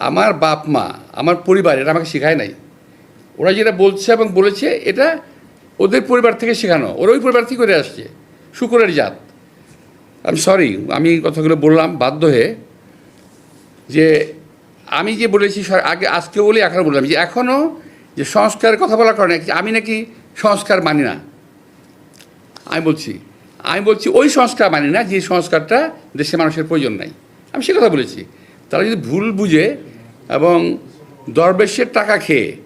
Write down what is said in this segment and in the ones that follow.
আমার বাপ মা, আমার পরিবার, এটা আমাকে শেখায় নাই। ওরা যেটা বলছে এবং বলেছে, এটা ওদের পরিবার থেকে শেখানো। ওরা ওই পরিবার থেকে করে আসছে। শুকুরের জাত। আমি সরি আমি কথাগুলো বললাম, বাধ্য হয়ে যে আমি যে বলেছি আগে আজকে বলি এখনও বললাম। যে এখনও যে সংস্কারের কথা বলার কারণে আমি নাকি সংস্কার মানি না। আমি বলছি আমি বলছি ওই সংস্কার মানি না যে সংস্কারটা দেশের মানুষের প্রয়োজন নাই। আমি সে কথা বলেছি। তারা যদি ভুল বুঝে এবং দরবেশের টাকা খেয়ে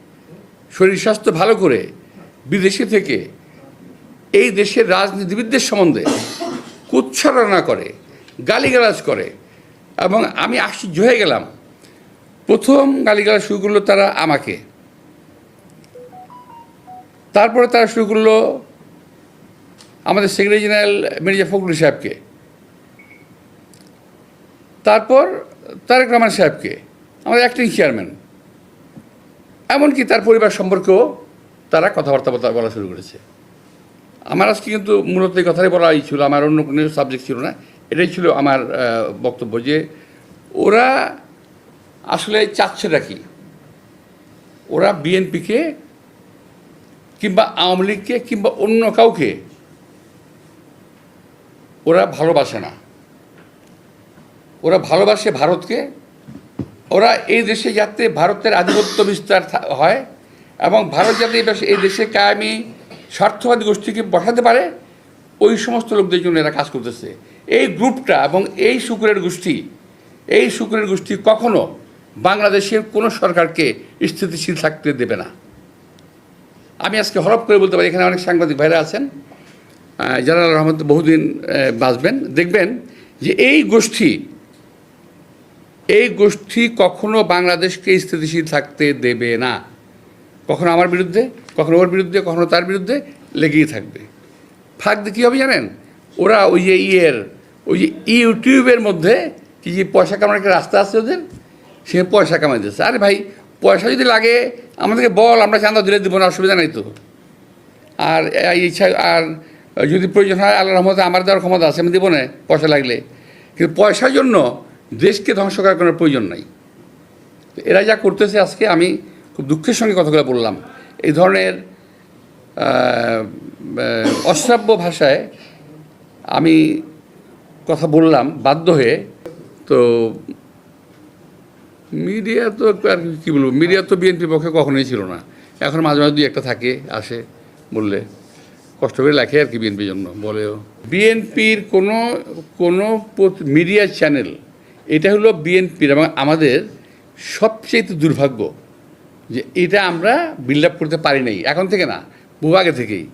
শরীর স্বাস্থ্য ভালো করে বিদেশে থেকে এই দেশের রাজনীতিবিদদের সম্বন্ধে কুচ্ছারণা করে, গালিগালাজ করে এবং আমি আশ্চর্য হয়ে গেলাম। প্রথম গালিগালাজ শুরু করল তারা আমাকে। তারপরে তারা শুরু করল আমাদের সেক্রেটারি জেনারেল মির্জা ফখরুল সাহেবকে। তারপর তারেক রহমান সাহেবকে, আমাদের অ্যাক্টিং চেয়ারম্যান এমনকি তার পরিবার সম্পর্কেও তারা কথাবার্তা বলা- বলা শুরু করেছে। আমার আজকে কিন্তু মূলত এই কথাই বলাই ছিল, আমার অন্য কোনো সাবজেক্ট ছিল না, এটাই ছিল আমার বক্তব্য যে ওরা আসলে চাচ্ছেটা কি? ওরা বিএনপিকে কিংবা আওয়ামী লীগকে কিংবা অন্য কাউকে ওরা ভালোবাসে না। ওরা ভালোবাসে ভারতকে। ওরা এই দেশে যাতে ভারতের আধিপত্য বিস্তার হয় এবং ভারত যাতে এই দেশে- কায়েমি, স্বার্থবাদী গোষ্ঠীকে বসাতে পারে, ওই সমস্ত লোকদের জন্য এরা কাজ করতেছে। এই গ্রুপটা এবং এই শুকুরের গোষ্ঠী, এই শুকুরের গোষ্ঠী কখনো বাংলাদেশের কোনো সরকারকে স্থিতিশীল থাকতে দেবে না। আমি আজকে হরপ করে বলতে পারি, এখানে অনেক সাংবাদিক ভাইরা আছেন। যারা রহমত বহুদিন বাঁচবেন। দেখবেন যে এই গোষ্ঠী এই গোষ্ঠী কখনো বাংলাদেশকে স্থিতিশীল থাকতে দেবে না। কখনো আমার বিরুদ্ধে, কখনো ওর বিরুদ্ধে, কখনো তার বিরুদ্ধে লেগেই থাকবে। দিয়ে কী হবে জানেন? ওরা ওই যে ইয়ের, ওই যে ইউটিউবের মধ্যে কি যে পয়সা কামানোর একটা রাস্তা আছে ওদের? সে পয়সা কামাই দিচ্ছে। আরে ভাই, পয়সা যদি লাগে, আমাদেরকে বল, আমরা চাঁদা দিলে দিব না, অসুবিধা নাই তো। আর ইচ্ছা, আর যদি প্রয়োজন হয় আল্লাহ রহমতে আমার দেওয়ার ক্ষমতা আছে, আমি দেবো না পয়সা লাগলে। কিন্তু পয়সার জন্য দেশকে ধ্বংস করার কোনো প্রয়োজন নাই। তো এরা যা করতেছে আজকে আমি খুব দুঃখের সঙ্গে কথাগুলো বললাম। এই ধরনের অশ্রাব্য ভাষায় আমি কথা বললাম, বাধ্য হয়ে। তো মিডিয়া তো আর কী বলব, মিডিয়া তো বিএনপির পক্ষে কখনোই ছিল না। এখন মাঝে মাঝে দুই একটা থাকে, আসে, বললে কষ্ট করে লেখে আর কি বিএনপির জন্য, বলেও। বিএনপির কোনো কোনো মিডিয়া চ্যানেল এটা হলো বিএনপির এবং আমাদের সবচেয়ে দুর্ভাগ্য যে এটা আমরা বিল্ড আপ করতে পারি নাই, এখন থেকে না, বহু আগে থেকেই।